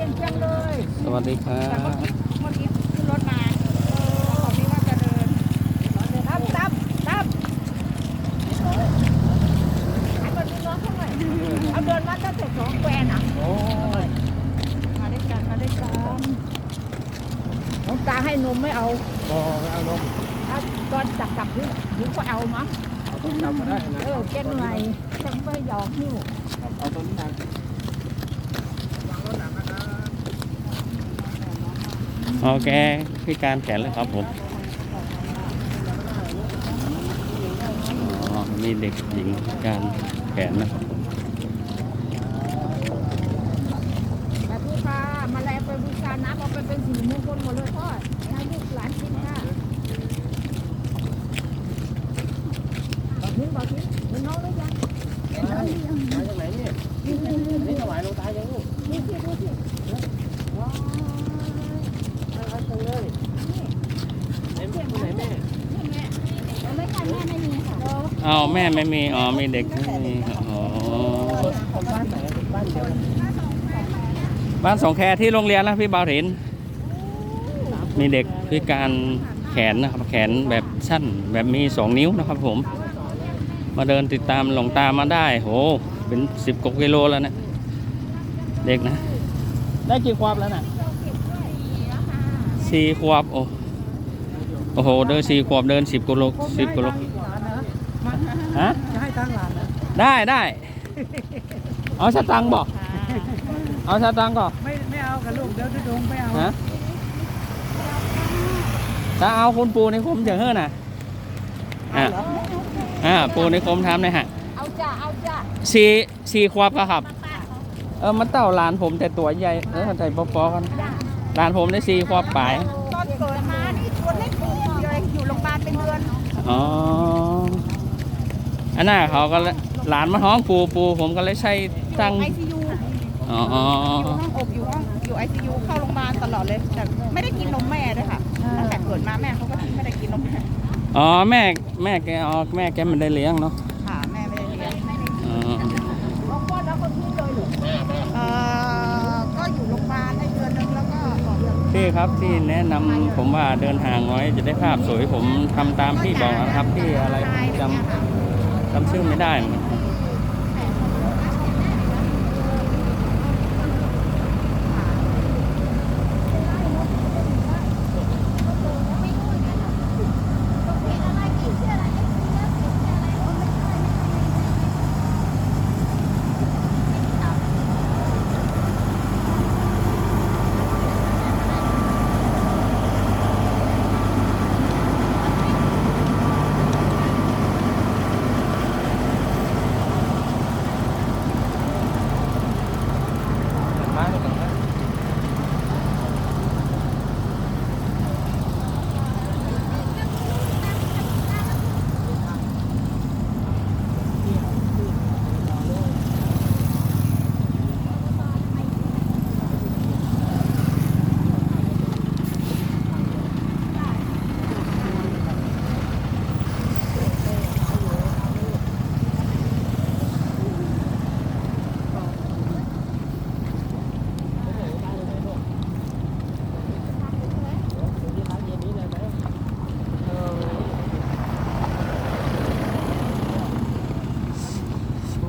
ก่งจังเลยสวัสดีครัแต่เมื่อบกี้เมื่อกี้ขึ้นรถมาเออบอกพี่ว่าจะเดินตั้มตั้มตั้มให้มันมีน้องเขาหน่อยเอาเดินมาตั้งแต่สองแกวนอะโอ้มาได้กันมาได้กันน้องตาให้นมไม่เอาก็ไม่เอาลงถ้าตอนจับจับนี่ถึงก็เอามั้งเอาต้นจำมาได้นะเออแกเหนื่อยจังไม่ยอมหิ้วเอาต้นนี้น โอเคพิการแขนเลยครับผมอ๋อมีเด็กหญิงพิการแขนนะครับผมมาพูค่ะมาแลไปบูชาน้ำเอาไปเป็นสีมงคลหมดเลยพ่อให้ลูกหลานกินค่ะบอกทิ้งบอกทิ้งเห็นน้องหรือยังเห็นน้องหรือยังมาจากไหนเนี่ยนี่นี่นี่นี่ถวายหลวงตายังลูกนี่ที่ดูสิว้าว น่ารักจังเลยเอ็มที่ไหนแม่ นี่แม่เราไม่ใช่แม่ไม่มี ค่ะอ๋อแม่ไม่มีอ๋อมีเด็กไม่มีอ๋อคนบ้านไหนบ้านเดียวบ้านสองแคที่โรงเรียนนะพี่บาวเห็นมีเด็กพิการแขนนะครับแขนแบบสั้นแบบมีสองนิ้วนะครับผม มาเดินติดตามหลวงตามาได้โหเป็นสิบกว่ากิโลแล้วนะเด็กนะ ได้กี่ควบแล้วนะสี่ควบโอ้โอ้โหเดินสี่ควบเดินสิบกิโลสิบกิโล ฮะจะให้ตั้งหลานนะได้ได้เอาสตังค์บอกเอาสตังค์ก่อนไม่ไม่เอากับลูกเดี๋ยวจะดงไม่เอาฮะถ้าเอาคุณปูในคมจะเฮ้อน่ะอะอ่าปูในคมทำเลยฮะเอาจ้าเอาจ้าสี่สี่ควบก็ครับ เออมันเต่าหลานผมแต่ตัวใหญ่เออใส่ปอๆกันหลานผมได้สี่ควบปลายตอนเกิดมานี่ตัวเล็กนิดเดียวเองอยู่โรงพยาบาลเป็นเดือนอ๋อ อันน่ะเขาก็เลยหลานมาห้องปูปูผมก็เลยใช้ตั้งไอซียูอ๋ออ๋ออยู่ห้องอกอยู่ห้องอยู่ไอซียูเข้าโรงพยาบาลตลอดเลยแต่ไม่ได้กินนมแม่ด้วยค่ะตั้งแต่เกิดมาแม่เขาก็ไม่ได้กินนมแม่อ๋อแม่แม่แกอ๋อแม่แกไม่ได้เลี้ยงเนาะค่ะแม่ไม่ได้เลี้ยงอ๋อพ่อแล้วก็ทิ้งเลยหรือเอ่อก็อยู่โรงพยาบาลได้เดือนนึงแล้วก็ออกเลยพี่ครับที่แนะนำผมว่าเดินทางน้อยจะได้ภาพสวยผมทำตามที่บอกนะครับที่อะไรผมจำ จำชื่อไม่ได้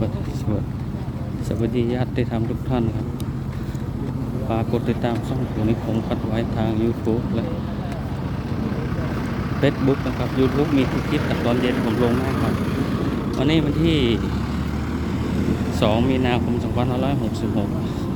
วัสดีสวัสดีส วัสดีญาติธรรมทุกท่านครับฝากกดติดตามช่องผมนี้ผมคัดไว้ทาง YouTube และ Facebook นะครับ YouTube มีทุกคลิปแต่ตอนเย็นผมลงให้ครับ วันนี้วันที่ 2 มีนาคม 2566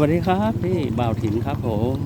วัสดีครับ พี่บ่าวถิ่นครับผม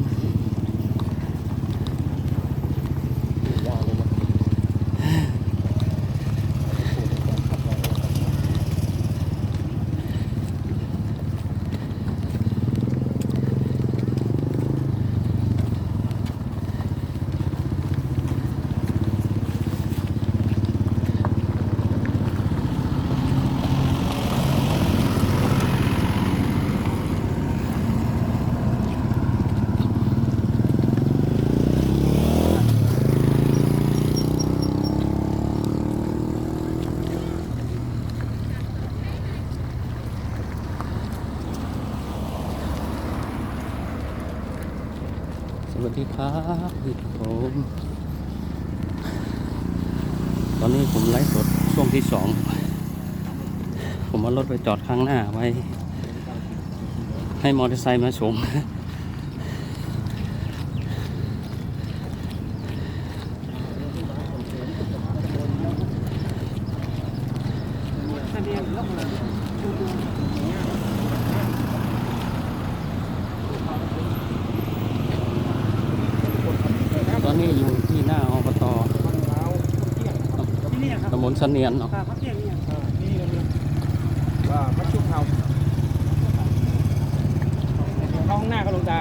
สวัสดีครับพี่ผม ต อนนี้ผมไลฟ์สดช่วงที่สองผมเอารถไปจอดข้างหน้าไว้ ให้มอเตอร์ไซค์มาชมตอนนี้อยู่ที่หน้าอบตตำบล เสนียนเนาะว่าพระชุกเฮาเข้าห้องหน้าก็ลงตา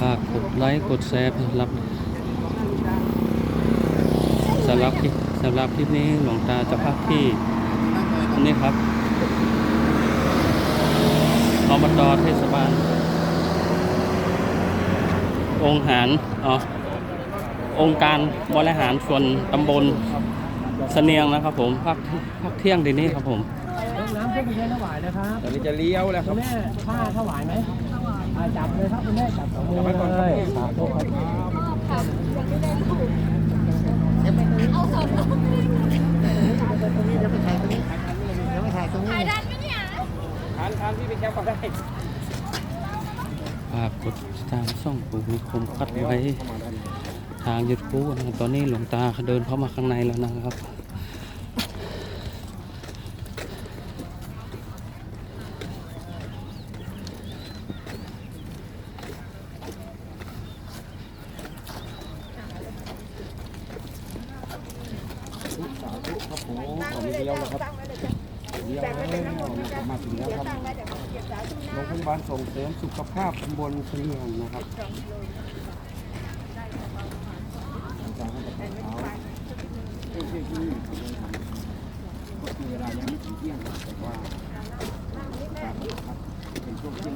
ฝากกดไลค์กดแชร์สำหรับสำหรับคลิปสำหรับคลิปนี้หลวงตาจะพักที่อันนี้ครับอบตเทศบาล องค์หารอ๋อองค์การบริหารส่วนตำบลเสนียงนะครับผมพักพักเที่ยงทีนี้ครับผมน้ำเพื่อไปใช้ถวายนะครับตอนนี้จะเลี้ยวแล้วคคุรับณแม่ผ้าถวายไหมอ่า จับเลยครับคุณแม่จับสองมือจับไว้ก่อนครับเลยสาธุครับทานทานพี่ไปแค่ก่อนได้ฝากกดติดตามช่องปู่นิคมคัดไว้ ทางยูทูบนะครับตอนนี้หลวงตาเดินเข้ามาข้างในแล้วนะครับผม ตอนนี้เลี้ยวแล้วครับเลี้ยวแล้วมาถึงแล้วครับโรงพยาบาลส่งเสริมสุขภาพตำบลเชียงนะครับเวลายังไม่ถึงเที่ยงแต่ว่าเป็นช่วงเที่ยง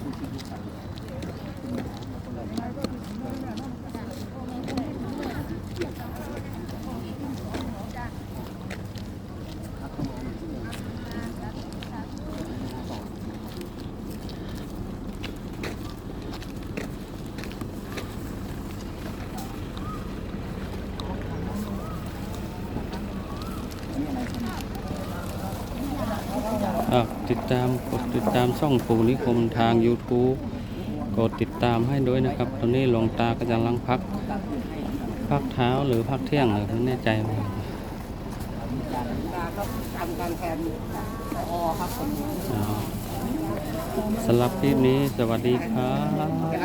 ผู้ที่ผู้ใส่คุณหมอมาคนละ ฝาก ติดตามกดติดตามช่องปู่นิคมทาง YouTube กดติดตามให้ด้วยนะครับ ตอนนี้หลวงตากำลังพัก พักเท้าหรือพักเที่ยงเลยไม่แน่ใจเหมือนกันทำการแทนอครับสำหรับคลิปนี้สวัสดีครับ